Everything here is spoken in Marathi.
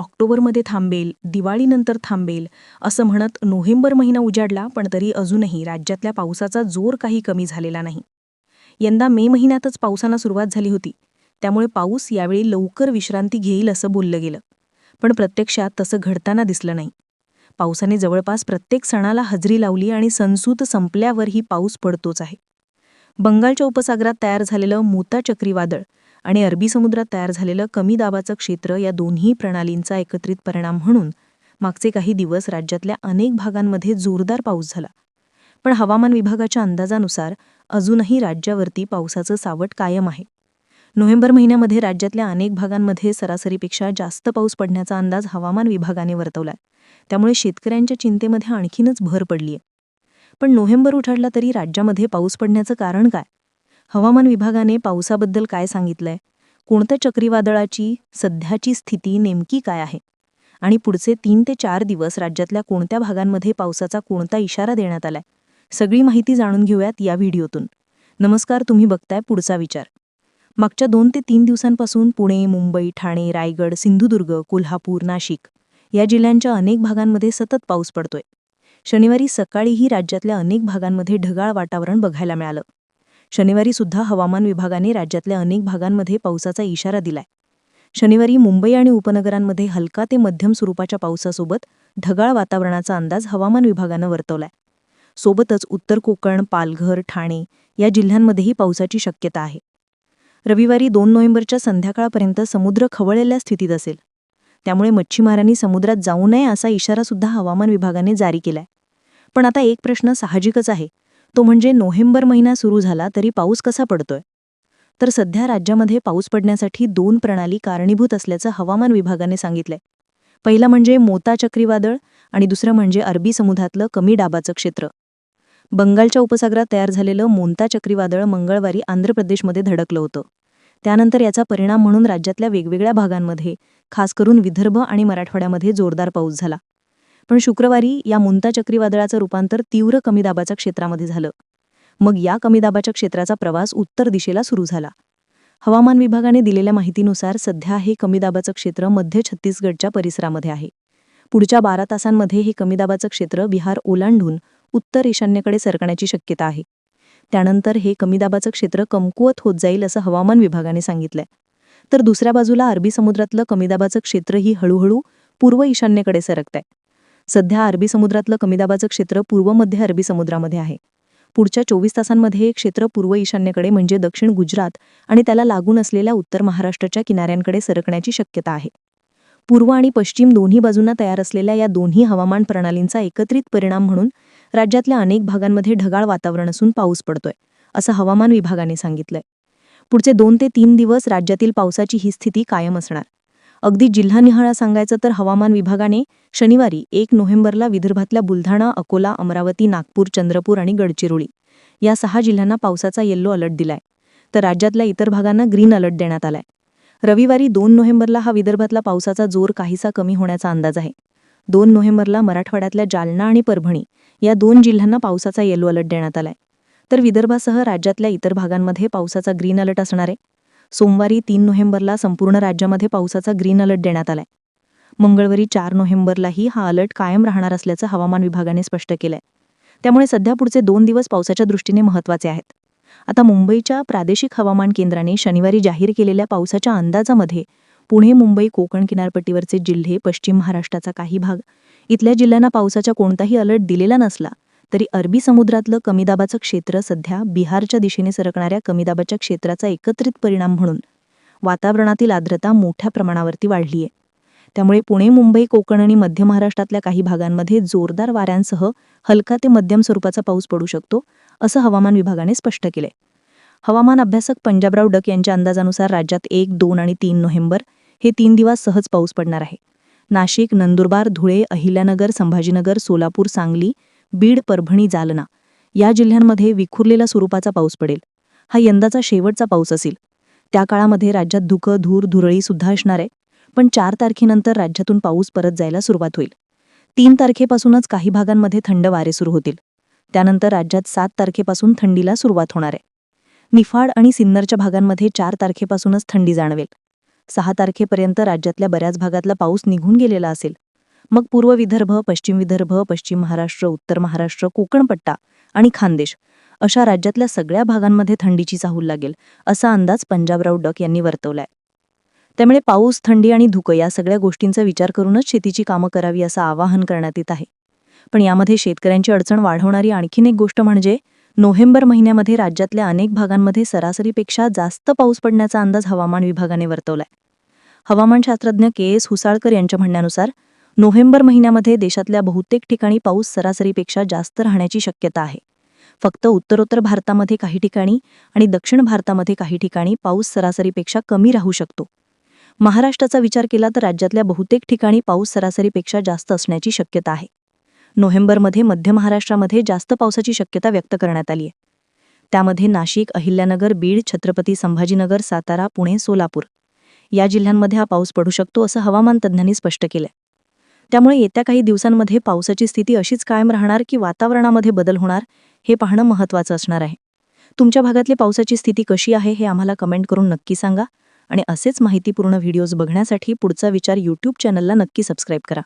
ऑक्टोबरमध्ये थांबेल दिवाळीनंतर थांबेल असं म्हणत नोव्हेंबर महिना उजाडला पण तरी अजूनही राज्यातल्या पावसाचा जोर काही कमी झालेला नाही. यंदा मे महिन्यातच पावसाला सुरुवात झाली होती. त्यामुळे पाऊस यावेळी लवकर विश्रांती घेईल असं बोललं गेलं. पण प्रत्यक्षात तसं घडताना दिसलं नाही. पावसाने जवळपास प्रत्येक सणाला हजरी लावली आणि सणसूत संपल्यावरही पाऊस पडतोच आहे. बंगालच्या उपसागरात तयार झालेलं मोता चक्रीवादळ आणि अरबी समुद्रात तयार झालेलं कमी दाबाचं क्षेत्र या दोन्ही प्रणालींचा एकत्रित परिणाम म्हणून मागचे काही दिवस राज्यातल्या अनेक भागांमध्ये जोरदार पाऊस झाला. पण हवामान विभागाच्या अंदाजानुसार अजूनही राज्यावरती पावसाचं सावट कायम आहे. नोव्हेंबर महिन्यामध्ये राज्यातल्या अनेक भागांमध्ये सरासरीपेक्षा जास्त पाऊस पडण्याचा अंदाज हवामान विभागाने वर्तवलाय. त्यामुळे शेतकऱ्यांच्या चिंतेमध्ये आणखीनच भर पडलीय. पण नोव्हेंबर उठाडला तरी राज्यामध्ये पाऊस पडण्याचं कारण काय? हवामान विभागाने पावसाबद्दल काय सांगितलंय? कोणत्या चक्रीवादळाची सध्याची स्थिती नेमकी काय आहे? आणि पुढचे तीन ते चार दिवस राज्यातल्या कोणत्या भागांमध्ये पावसाचा कोणता इशारा देण्यात आलाय? सगळी माहिती जाणून घेऊयात या व्हिडिओतून. नमस्कार तुम्ही बघताय पुढचा विचार. मागच्या दोन ते तीन दिवसांपासून पुणे मुंबई ठाणे रायगड सिंधुदुर्ग कोल्हापूर नाशिक या जिल्ह्यांच्या अनेक भागांमध्ये सतत पाऊस पडतोय. शनिवारी सकाळीही राज्यातल्या अनेक भागांमध्ये ढगाळ वातावरण बघायला मिळालं. शनिवारी सुद्धा हवामान विभागाने राज्यातल्या अनेक भागांमध्ये पावसाचा इशारा दिलाय. शनिवारी मुंबई आणि उपनगरांमध्ये हलका ते मध्यम स्वरूपाच्या पावसासोबत ढगाळ वातावरणाचा अंदाज हवामान विभागानं वर्तवलाय. सोबतच उत्तर कोकण पालघर ठाणे या जिल्ह्यांमध्येही पावसाची शक्यता आहे. रविवारी दोन नोव्हेंबरच्या संध्याकाळपर्यंत समुद्र खवळलेल्या स्थितीत असेल. त्यामुळे मच्छीमारांनी समुद्रात जाऊ नये असा इशारा सुद्धा हवामान विभागाने जारी केलाय. पण आता एक प्रश्न साहजिकच आहे. तो म्हणजे नोव्हेंबर महिना सुरू झाला तरी पाऊस कसा पडतोय? तर सध्या राज्यामध्ये पाऊस पडण्यासाठी दोन प्रणाली कारणीभूत असल्याचं हवामान विभागाने सांगितलंय. पहिलं म्हणजे मोता चक्रीवादळ आणि दुसरं म्हणजे अरबी समुद्रातलं कमी दाबाचं क्षेत्र. बंगालच्या उपसागरात तयार झालेलं मोंता चक्रीवादळ मंगळवारी आंध्र प्रदेशमध्ये धडकलं होतं. त्यानंतर याचा परिणाम म्हणून राज्यातल्या वेगवेगळ्या भागांमध्ये खास करून विदर्भ आणि मराठवाड्यामध्ये जोरदार पाऊस झाला. पण शुक्रवारी या मुंता चक्रीवादळाचं रूपांतर तीव्र कमी दाबाच्या क्षेत्रामध्ये झालं. मग या कमी दाबाच्या क्षेत्राचा प्रवास उत्तर दिशेला सुरू झाला. हवामान विभागाने दिलेल्या माहितीनुसार सध्या हे कमी दाबाचं क्षेत्र मध्य छत्तीसगडच्या परिसरामध्ये आहे. पुढच्या बारा तासांमध्ये हे कमी दाबाचं क्षेत्र बिहार ओलांडून उत्तर ईशान्येकडे सरकण्याची शक्यता आहे. त्यानंतर हे कमी दाबाचं क्षेत्र कमकुवत होत जाईल असं हवामान विभागाने सांगितलंय. तर दुसऱ्या बाजूला अरबी समुद्रातलं कमी दाबाचं क्षेत्रही हळूहळू पूर्व ईशान्येकडे सरकतंय. सध्या अरबी समुद्रातलं कमी दाबाचं क्षेत्र पूर्व मध्य अरबी समुद्रामध्ये आहे. पुढच्या चोवीस तासांमध्ये हे क्षेत्र पूर्व ईशान्येकडे म्हणजे दक्षिण गुजरात आणि त्याला लागून असलेल्या उत्तर महाराष्ट्राच्या किनाऱ्यांकडे सरकण्याची शक्यता आहे. पूर्व आणि पश्चिम दोन्ही बाजूंना तयार असलेल्या या दोन्ही हवामान प्रणालींचा एकत्रित परिणाम म्हणून राज्यातल्या अनेक भागांमध्ये ढगाळ वातावरण असून पाऊस पडतोय असं हवामान विभागाने सांगितलंय. पुढचे दोन ते तीन दिवस राज्यातील पावसाची ही स्थिती कायम असणार. अगदी जिल्हानिहाळा सांगायचं तर हवामान विभागाने शनिवारी एक नोव्हेंबरला विदर्भातल्या बुलढाणा अकोला अमरावती नागपूर चंद्रपूर आणि गडचिरोली या सहा जिल्ह्यांना पावसाचा येल्लो अलर्ट दिलाय तर राज्यातल्या इतर भागांना ग्रीन अलर्ट देण्यात आलाय. रविवारी दोन नोव्हेंबरला हा विदर्भातला पावसाचा जोर काहीसा कमी होण्याचा अंदाज आहे. दोन नोव्हेंबरला मराठवाड्यातल्या जालना आणि परभणी या दोन जिल्ह्यांना पावसाचा येलो अलर्ट देण्यात आलाय. तर विदर्भासह राज्यातल्या इतर भागांमध्ये पावसाचा ग्रीन अलर्ट असणार आहे. सोमवारी तीन नोव्हेंबरला संपूर्ण राज्यामध्ये पावसाचा ग्रीन अलर्ट देण्यात आलाय. मंगळवारी चार नोव्हेंबरलाही हा अलर्ट कायम राहणार असल्याचं हवामान विभागाने स्पष्ट केलंय. त्यामुळे सध्या पुढचे दोन दिवस पावसाच्या दृष्टीने महत्त्वाचे आहेत. आता मुंबईच्या प्रादेशिक हवामान केंद्राने शनिवारी जाहीर केलेल्या पावसाच्या अंदाजामध्ये पुणे मुंबई कोकण किनारपट्टीवरचे जिल्हे पश्चिम महाराष्ट्राचा काही भाग. इथल्या जिल्ह्यांना पावसाचा कोणताही अलर्ट दिलेला नसला तरी अरबी समुद्रातलं कमी दाबाचं क्षेत्र सध्या बिहारच्या दिशेने सरकणाऱ्या कमी दाबाच्या क्षेत्राचा एकत्रित परिणाम म्हणून. वातावरणातील आर्द्रता मोठ्या प्रमाणावरती वाढलीय. त्यामुळे पुणे मुंबई कोकण आणि मध्य महाराष्ट्रातल्या काही भागांमध्ये जोरदार वाऱ्यांसह हलका ते मध्यम स्वरूपाचा पाऊस पडू शकतो असं हवामान विभागाने स्पष्ट केलंय. हवामान अभ्यासक पंजाबराव डक यांच्या अंदाजानुसार राज्यात एक दोन आणि तीन नोव्हेंबर हे तीन दिवस सहज पाऊस पडणार आहे. नाशिक नंदुरबार धुळे अहिल्यानगर संभाजीनगर सोलापूर सांगली बीड परभणी जालना या जिल्ह्यांमध्ये विखुरलेला स्वरूपाचा पाऊस पडेल. हा यंदाचा शेवटचा पाऊस असेल. त्या काळामध्ये राज्यात धुकं धूर धुरळी सुद्धा असणार आहे पण चार तारखेनंतर राज्यातून पाऊस परत जायला सुरुवात होईल. तीन तारखेपासूनच काही भागांमध्ये थंड वारे सुरू होतील. त्यानंतर राज्यात सात तारखेपासून थंडीला सुरुवात होणार आहे. निफाड आणि सिन्नरच्या भागांमध्ये चार तारखेपासूनच थंडी जाणवेल. सहा तारखेपर्यंत राज्यातल्या बऱ्याच भागातला पाऊस निघून गेलेला असेल. मग पूर्व विदर्भ पश्चिम विदर्भ पश्चिम महाराष्ट्र उत्तर महाराष्ट्र कोकणपट्टा आणि खानदेश अशा राज्यातल्या सगळ्या भागांमध्ये थंडीची चाहूल लागेल असा अंदाज पंजाबराव डक यांनी वर्तवलाय. त्यामुळे पाऊस थंडी आणि धुकं या सगळ्या गोष्टींचा विचार करूनच शेतीची कामं करावी असं आवाहन करण्यात येत आहे. पण यामध्ये शेतकऱ्यांची अडचण वाढवणारी आणखीन एक गोष्ट म्हणजे नोव्हेंबर महिन्यामध्ये राज्यातल्या अनेक भागांमध्ये सरासरीपेक्षा जास्त पाऊस पडण्याचा अंदाज हवामान विभागाने वर्तवलाय. हवामानशास्त्रज्ञ के एस हुसाळकर यांच्या म्हणण्यानुसार नोव्हेंबर महिन्यामध्ये देशातल्या बहुतेक ठिकाणी पाऊस सरासरीपेक्षा जास्त राहण्याची शक्यता आहे. फक्त उत्तरोत्तर भारतामध्ये काही ठिकाणी आणि दक्षिण भारतामध्ये काही ठिकाणी पाऊस सरासरीपेक्षा कमी राहू शकतो. महाराष्ट्राचा विचार केला तर राज्यातल्या बहुतेक ठिकाणी पाऊस सरासरीपेक्षा जास्त असण्याची शक्यता आहे. नोव्हेंबरमध्ये मध्य महाराष्ट्रामध्ये जास्त पावसाची शक्यता व्यक्त करण्यात आली आहे. त्यामध्ये नाशिक अहिल्यानगर बीड छत्रपती संभाजीनगर सातारा पुणे सोलापूर. या जिल्ह्यांमध्ये हा पाऊस पडू शकतो असं हवामान तज्ज्ञांनी स्पष्ट केलंय. त्यामुळे येत्या काही दिवसांमध्ये पावसाची स्थिती अशीच कायम राहणार की वातावरणामध्ये बदल होणार हे पाहणं महत्त्वाचं असणार आहे. तुमच्या भागातली पावसाची स्थिती कशी आहे हे आम्हाला कमेंट करून नक्की सांगा आणि असेच माहितीपूर्ण व्हिडिओज बघण्यासाठी पुढचा विचार यूट्यूब चॅनलला नक्की सबस्क्राईब करा.